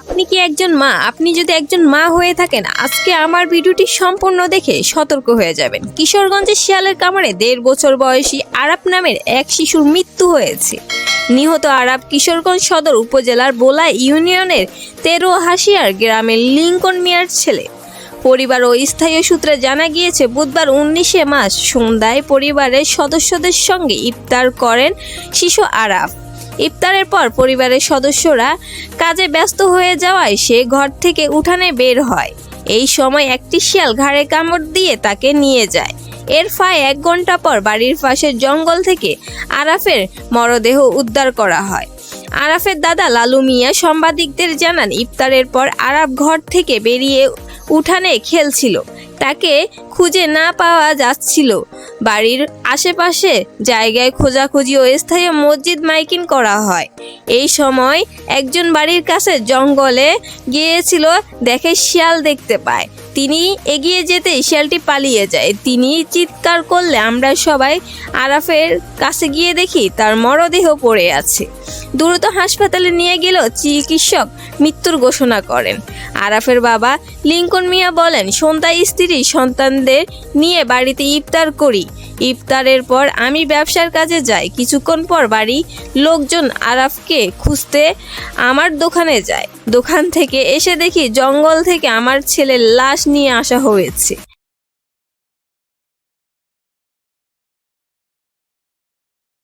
আপনি কি একজন মা? আপনি যদি একজন মা হয়ে থাকেন, আজকে আমার ভিডিওটি সম্পূর্ণ দেখে সতর্ক হয়ে যাবেন। কিশোরগঞ্জের শিয়ালের কামড়ে দেড় বছর বয়সী আরাপ নামের এক শিশুর মৃত্যু হয়েছে। নিহত আরাপ কিশোরগঞ্জ সদর উপজেলার বোলা ইউনিয়নের তেরো হাসিয়ার গ্রামের লিঙ্কন মিয়ার ছেলে। পরিবার ও স্থায়ী সূত্রে জানা গিয়েছে, বুধবার উনিশে মার্চ সন্ধ্যায় পরিবারের সদস্যদের সঙ্গে ইফতার করেন শিশু আরাফ। ইফতারের পর পরিবারের সদস্যরা কাজে ব্যস্ত হয়ে যাওয়ায় সে ঘর থেকে উঠানে বের হয়। এই সময় একটি শিয়াল ঘাড়ে কামড় দিয়ে তাকে নিয়ে যায়। এর ফায় এক ঘণ্টা পর বাড়ির পাশের জঙ্গল থেকে আরাফের মরদেহ উদ্ধার করা হয়। আরাফের দাদা লালু মিয়া সাংবাদিকদের জানান, ইফতারের পর আরাফ ঘর থেকে বেরিয়ে উঠানে খেলছিল। তাকে খুঁজে না পাওয়া যাচ্ছিল। বাড়ির আশেপাশে জায়গায় খোঁজাখুঁজি ও স্থায়ী মসজিদ মাইকিং করা হয়। এই সময় একজন বাড়ির কাছে জঙ্গলে গিয়েছিল, দেখে শিয়াল দেখতে পায়। তিনি এগিয়ে যেতেই শিয়ালটি পালিয়ে যায়। তিনি চিৎকার করলে আমরা সবাই আরাফের কাছে গিয়ে দেখি তার মরদেহ পড়ে আছে। দ্রুত হাসপাতালে নিয়ে গেলেও চিকিৎসক মৃত্যুর ঘোষণা করেন। আরাফের বাবা লিঙ্কন মিয়া বলেন সন্তা স্ত্রী সন্তানদের নিয়ে বাড়িতে ইফতার করি। ইফতারের পর আমি ব্যবসার কাজে যাই। কিছুক্ষণ পর বাড়ি লোকজন আরাফকে খুঁজতে আমার দোকানে যায়। দোকান থেকে এসে দেখি জঙ্গল থেকে আমার ছেলের লাশ নিয়ে আসা হয়েছে।